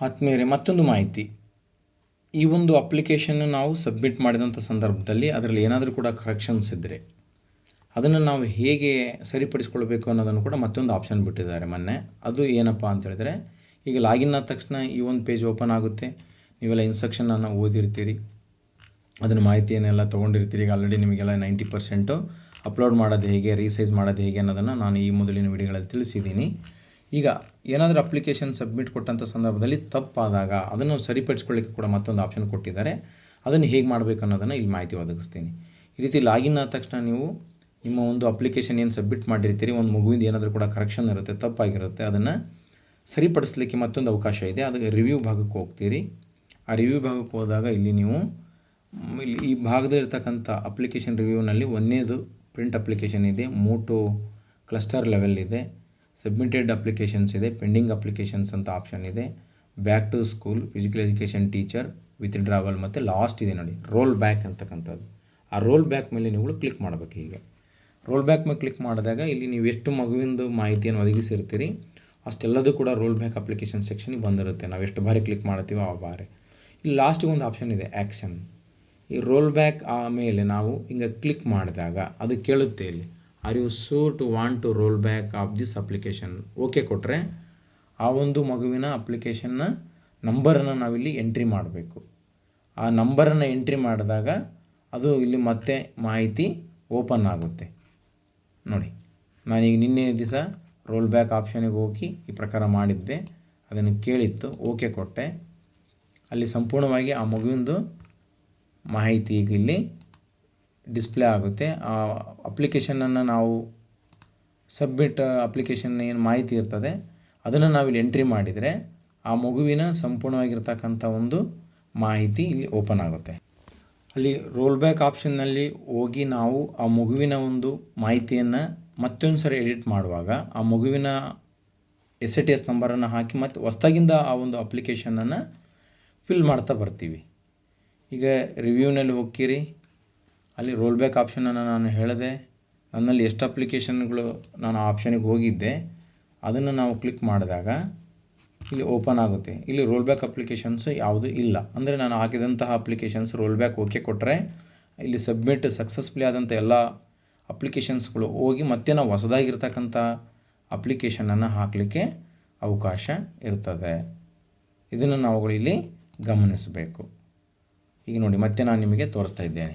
ಆತ್ಮೀಯರೇ, ಮತ್ತೊಂದು ಮಾಹಿತಿ. ಈ ಒಂದು ಅಪ್ಲಿಕೇಶನ್ ನಾವು ಸಬ್ಮಿಟ್ ಮಾಡಿದಂಥ ಸಂದರ್ಭದಲ್ಲಿ ಅದರಲ್ಲಿ ಏನಾದರೂ ಕೂಡ ಕರೆಕ್ಷನ್ಸ್ ಇದ್ದರೆ ಅದನ್ನು ನಾವು ಹೇಗೆ ಸರಿಪಡಿಸ್ಕೊಳ್ಬೇಕು ಅನ್ನೋದನ್ನು ಕೂಡ ಮತ್ತೊಂದು ಆಪ್ಷನ್ ಬಿಟ್ಟಿದ್ದಾರೆ ಮೊನ್ನೆ. ಅದು ಏನಪ್ಪ ಅಂತ ಹೇಳಿದ್ರೆ, ಈಗ ಲಾಗಿನ್ ಆದ ತಕ್ಷಣ ಈ ಒಂದು ಪೇಜ್ ಓಪನ್ ಆಗುತ್ತೆ. ನೀವೆಲ್ಲ ಇನ್ಸ್ಟ್ರಕ್ಷನನ್ನು ಓದಿರ್ತೀರಿ. ಅದನ್ನು ಮಾಹಿತಿಯನ್ನೆಲ್ಲ ತೊಗೊಂಡಿರ್ತೀರಿ. ಈಗ ಆಲ್ರೆಡಿ ನಿಮಗೆಲ್ಲ ನೈಂಟಿ ಪರ್ಸೆಂಟು ಅಪ್ಲೋಡ್ ಮಾಡೋದು ಹೇಗೆ ರೀಸೈಸ್ ಮಾಡೋದು ಹೇಗೆ ಅನ್ನೋದನ್ನು ನಾನು ಈ ಮೊದಲಿನ ವಿಡಿಯೋಗಳಲ್ಲಿ ತಿಳಿಸಿದ್ದೀನಿ. ಈಗ ಏನಾದರೂ ಅಪ್ಲಿಕೇಶನ್ ಸಬ್ಮಿಟ್ ಕೊಟ್ಟಂಥ ಸಂದರ್ಭದಲ್ಲಿ ತಪ್ಪಾದಾಗ ಅದನ್ನು ಸರಿಪಡಿಸ್ಕೊಳ್ಳಿಕ್ಕೆ ಕೂಡ ಮತ್ತೊಂದು ಆಪ್ಷನ್ ಕೊಟ್ಟಿದ್ದಾರೆ. ಅದನ್ನು ಹೇಗೆ ಮಾಡಬೇಕು ಅನ್ನೋದನ್ನು ಇಲ್ಲಿ ಮಾಹಿತಿ ಒದಗಿಸ್ತೀನಿ. ಈ ರೀತಿ ಲಾಗಿನ್ ಆದ ತಕ್ಷಣ ನೀವು ನಿಮ್ಮ ಒಂದು ಅಪ್ಲಿಕೇಶನ್ ಏನು ಸಬ್ಮಿಟ್ ಮಾಡಿರ್ತೀರಿ, ಒಂದು ಮಗುವಿಂದ ಏನಾದರೂ ಕೂಡ ಕರೆಕ್ಷನ್ ಇರುತ್ತೆ, ತಪ್ಪಾಗಿರುತ್ತೆ, ಅದನ್ನು ಸರಿಪಡಿಸಲಿಕ್ಕೆ ಮತ್ತೊಂದು ಅವಕಾಶ ಇದೆ. ಅದಕ್ಕೆ ರಿವ್ಯೂ ಭಾಗಕ್ಕೆ ಹೋಗ್ತೀರಿ. ಆ ರಿವ್ಯೂ ಭಾಗಕ್ಕೆ ಹೋದಾಗ ಇಲ್ಲಿ ನೀವು ಇಲ್ಲಿ ಈ ಭಾಗದಲ್ಲಿರ್ತಕ್ಕಂಥ ಅಪ್ಲಿಕೇಶನ್ ರಿವ್ಯೂನಲ್ಲಿ ಒಂದನೇದು ಪ್ರಿಂಟ್ ಅಪ್ಲಿಕೇಶನ್ ಇದೆ ಮೋಟೋ ಕ್ಲಸ್ಟರ್ ಲೆವೆಲ್ ಇದೆ. ಸಬ್ಮಿಟೆಡ್ ಅಪ್ಲಿಕೇಶನ್ಸ್ ಇದೆ ಪೆಂಡಿಂಗ್ ಅಪ್ಲಿಕೇಶನ್ಸ್ ಅಂತ ಆಪ್ಷನ್ ಇದೆ. Back to school physical education teacher withdrawal ಮತ್ತು ಲಾಸ್ಟ್ ಇದೆ ನೋಡಿ. ರೋಲ್ ಬ್ಯಾಕ್ ಅಂತಕ್ಕಂಥದ್ದು. ಆ ರೋಲ್ ಬ್ಯಾಕ್ ಮೇಲೆ ನೀವು ಕ್ಲಿಕ್ ಮಾಡಬೇಕು ಹೀಗೆ. ರೋಲ್ ಬ್ಯಾಕ್ ಮೇಲೆ ಕ್ಲಿಕ್ ಮಾಡಿದಾಗ ಇಲ್ಲಿ ನೀವು ಎಷ್ಟು ಮಗುವಿಂದು ಮಾಹಿತಿಯನ್ನು ಒದಗಿಸಿರ್ತೀರಿ, ಅಷ್ಟೆಲ್ಲದೂ ಕೂಡ ರೋಲ್ ಬ್ಯಾಕ್ ಅಪ್ಲಿಕೇಶನ್ ಸೆಕ್ಷನಿಗೆ ಬಂದಿರುತ್ತೆ. ನಾವು ಎಷ್ಟು ಬಾರಿ ಕ್ಲಿಕ್ ಮಾಡ್ತೀವೋ ಆ ಬಾರಿ. ಇಲ್ಲಿ ಲಾಸ್ಟಿಗೆ ಒಂದು ಆಪ್ಷನ್ ಇದೆ ಆ್ಯಕ್ಷನ್ ಈ ರೋಲ್ ಬ್ಯಾಕ್ ಆಮೇಲೆ ನಾವು ಹಿಂಗೆ ಕ್ಲಿಕ್ ಮಾಡಿದಾಗ ಅದು ಕೇಳುತ್ತೆ ಇಲ್ಲಿ. Are you sure to want to roll back of this application? Okay ಕೊಟ್ಟರೆ ಆ ಒಂದು ಮಗುವಿನ ಅಪ್ಲಿಕೇಶನ್ನ, ನಂಬರನ್ನು ನಾವಿಲ್ಲಿ ಎಂಟ್ರಿ ಮಾಡಬೇಕು. ಆ ನಂಬರನ್ನು ಎಂಟ್ರಿ ಮಾಡಿದಾಗ ಅದು ಇಲ್ಲಿ ಮತ್ತೆ ಮಾಹಿತಿ ಓಪನ್ ಆಗುತ್ತೆ. ನೋಡಿ, ನಾನೀಗ ನಿನ್ನೆ ದಿವಸ ರೋಲ್ ಬ್ಯಾಕ್ ಆಪ್ಷನಿಗೆ ಹೋಗಿ ಈ ಪ್ರಕಾರ ಮಾಡಿದ್ದೆ. ಅದನ್ನು ಕೇಳಿತ್ತು, ಓಕೆ ಕೊಟ್ಟೆ. ಅಲ್ಲಿ ಸಂಪೂರ್ಣವಾಗಿ ಆ ಮಗುವಿಂದು ಮಾಹಿತಿ ಈಗ ಇಲ್ಲಿ ಡಿಸ್ಪ್ಲೇ ಆಗುತ್ತೆ. ಆ ಅಪ್ಲಿಕೇಶನನ್ನು ನಾವು ಸಬ್ಮಿಟ್ ಅಪ್ಲಿಕೇಶನ್ ಏನು ಮಾಹಿತಿ ಇರ್ತದೆ, ಅದನ್ನು ನಾವಿಲ್ಲಿ ಎಂಟ್ರಿ ಮಾಡಿದರೆ ಆ ಮಗುವಿನ ಸಂಪೂರ್ಣವಾಗಿರ್ತಕ್ಕಂಥ ಒಂದು ಮಾಹಿತಿ ಇಲ್ಲಿ ಓಪನ್ ಆಗುತ್ತೆ. ಅಲ್ಲಿ ರೋಲ್ ಬ್ಯಾಕ್ ಆಪ್ಷನ್ನಲ್ಲಿ ಹೋಗಿ ನಾವು ಆ ಮಗುವಿನ ಒಂದು ಮಾಹಿತಿಯನ್ನು ಮತ್ತೊಂದು ಸರಿ ಎಡಿಟ್ ಮಾಡುವಾಗ ಆ ಮಗುವಿನ ಎಸ್ ಎ ಟಿ ಎಸ್ ನಂಬರನ್ನು ಹಾಕಿ ಮತ್ತು ಹೊಸ್ದಾಗಿಂದ ಆ ಒಂದು ಅಪ್ಲಿಕೇಶನನ್ನು ಫಿಲ್ ಮಾಡ್ತಾ ಬರ್ತೀವಿ. ಈಗ ರಿವ್ಯೂನಲ್ಲಿ ಹೋಗ್ತೀರಿ ಅಲ್ಲಿ ರೋಲ್ ಬ್ಯಾಕ್ ಆಪ್ಷನನ್ನು ನಾನು ಹೇಳಿದೆ, ನನ್ನಲ್ಲಿ ಎಷ್ಟು ಅಪ್ಲಿಕೇಶನ್ಗಳು ನಾನು ಆ ಆಪ್ಷನಿಗೆ ಹೋಗಿದ್ದೆ, ಅದನ್ನು ನಾವು ಕ್ಲಿಕ್ ಮಾಡಿದಾಗ ಇಲ್ಲಿ ಓಪನ್ ಆಗುತ್ತೆ. ಇಲ್ಲಿ ರೋಲ್ ಬ್ಯಾಕ್ ಅಪ್ಲಿಕೇಶನ್ಸ್ ಯಾವುದೂ ಇಲ್ಲ. ಅಂದರೆ ನಾನು ಹಾಕಿದಂತಹ ಅಪ್ಲಿಕೇಶನ್ಸ್ ರೋಲ್ ಬ್ಯಾಕ್ ಓಕೆ ಕೊಟ್ಟರೆ ಇಲ್ಲಿ ಸಬ್ಮಿಟ್ ಸಕ್ಸಸ್ಫುಲಿ ಆದಂಥ ಎಲ್ಲ ಅಪ್ಲಿಕೇಶನ್ಸ್ಗಳು ಹೋಗಿ ಮತ್ತೆ ನಾವು ಹೊಸದಾಗಿರ್ತಕ್ಕಂಥ ಅಪ್ಲಿಕೇಶನನ್ನು ಹಾಕಲಿಕ್ಕೆ ಅವಕಾಶ ಇರ್ತದೆ. ಇದನ್ನು ನಾವುಗಳು ಇಲ್ಲಿ ಗಮನಿಸಬೇಕು. ಈಗ ನೋಡಿ, ಮತ್ತೆ ನಾನು ನಿಮಗೆ ತೋರಿಸ್ತಾ ಇದ್ದೇನೆ.